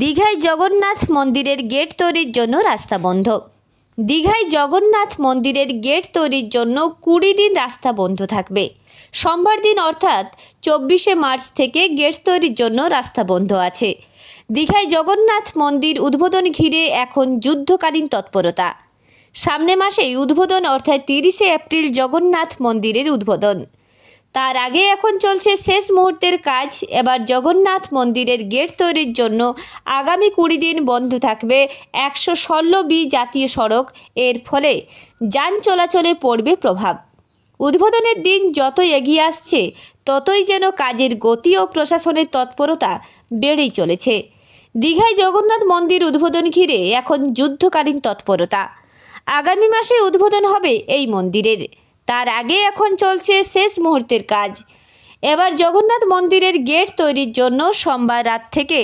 দীঘায় জগন্নাথ মন্দিরের গেট তৈরির জন্য রাস্তা বন্ধ। দীঘায় জগন্নাথ মন্দিরের গেট তৈরির জন্য কুড়ি দিন রাস্তা বন্ধ থাকবে। সোমবার দিন অর্থাৎ চব্বিশে মার্চ থেকে গেট তৈরির জন্য রাস্তা বন্ধ আছে। দীঘায় জগন্নাথ মন্দির উদ্বোধন ঘিরে এখন যুদ্ধকালীন তৎপরতা। সামনে মাসেই উদ্বোধন অর্থাৎ তিরিশে এপ্রিল জগন্নাথ মন্দিরের উদ্বোধন। তার আগে এখন চলছে শেষ মুহূর্তের কাজ। এবার জগন্নাথ মন্দিরের গেট তৈরির জন্য আগামী কুড়ি দিন বন্ধ থাকবে একশো ষোলো বি জাতীয় সড়ক। এর ফলে যান চলাচলে পড়বে প্রভাব। উদ্বোধনের দিন যতই এগিয়ে আসছে, ততই যেন কাজের গতি ও প্রশাসনের তৎপরতা বেড়েই চলেছে। দীঘায় জগন্নাথ মন্দির উদ্বোধন ঘিরে এখন যুদ্ধকালীন তৎপরতা। আগামী মাসে উদ্বোধন হবে এই মন্দিরের। তার আগে এখন চলছে শেষ মুহূর্তের কাজ। এবার জগন্নাথ মন্দিরের গেট তৈরির জন্য সোমবার রাত থেকে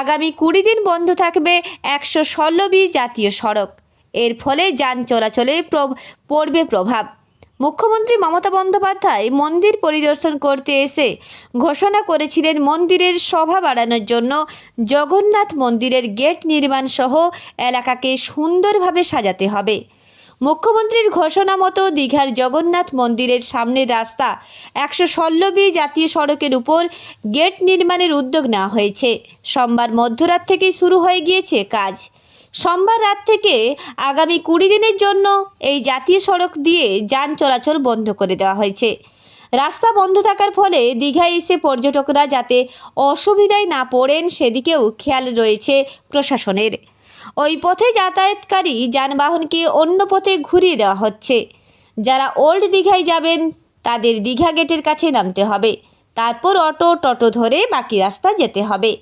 আগামী কুড়ি দিন বন্ধ থাকবে একশো ষোলো বি জাতীয় সড়ক। এর ফলে যান চলাচলে পড়বে প্রভাব। মুখ্যমন্ত্রী মমতা বন্দ্যোপাধ্যায় মন্দির পরিদর্শন করতে এসে ঘোষণা করেছিলেন মন্দিরের শোভা বাড়ানোর জন্য জগন্নাথ মন্দিরের গেট নির্মাণ সহ এলাকাকে সুন্দরভাবে সাজাতে হবে। মুখ্যমন্ত্রীর ঘোষণা মতো দীঘার জগন্নাথ মন্দিরের সামনের রাস্তা একশো ষোলো বি জাতীয় সড়কের উপর গেট নির্মাণের উদ্যোগ নেওয়া হয়েছে। সোমবার মধ্যরাত থেকেই শুরু হয়ে গিয়েছে কাজ। সোমবার রাত থেকে আগামী কুড়ি দিনের জন্য এই জাতীয় সড়ক দিয়ে যান চলাচল বন্ধ করে দেওয়া হয়েছে। রাস্তা বন্ধ থাকার ফলে দীঘায় এসে পর্যটকরা যাতে অসুবিধায় না পড়েন সেদিকেও খেয়াল রয়েছে প্রশাসনের। ওই পথে যাতায়াতকারী যানবাহনকে অন্য পথে ঘুরিয়ে দেওয়া হচ্ছে। যারা ওল্ড দীঘায় যাবেন, তাদের দীঘা গেটের কাছে নামতে হবে। তারপর অটো, টোটো ধরে বাকি রাস্তা যেতে হবে।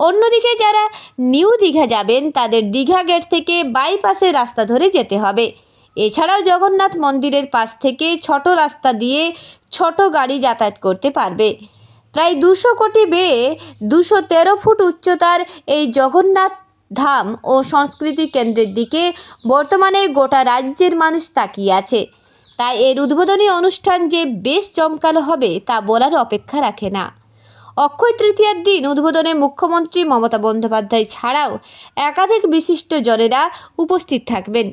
অন্যদিকে যারা নিউ দীঘা যাবেন, তাদের দীঘা গেট থেকে বাইপাসের রাস্তা ধরে যেতে হবে। এছাড়াও জগন্নাথ মন্দিরের পাশ থেকে ছোট রাস্তা দিয়ে ছোট গাড়ি যাতায়াত করতে পারবে। প্রায় দুশো কোটি বেয়ে দুশো তেরো ফুট উচ্চতার এই জগন্নাথ ধাম ও সংস্কৃতি কেন্দ্রের দিকে বর্তমানে গোটা রাজ্যের মানুষ তাকিয়ে আছে। তাই এর উদ্বোধনী অনুষ্ঠান যে বেশ জমকালো হবে তা বলার অপেক্ষা রাখে না। অক্ষয় তৃতীয়ার দিন উদ্বোধনে মুখ্যমন্ত্রী মমতা বন্দ্যোপাধ্যায় ছাড়াও একাধিক বিশিষ্ট জনেরা উপস্থিত থাকবেন।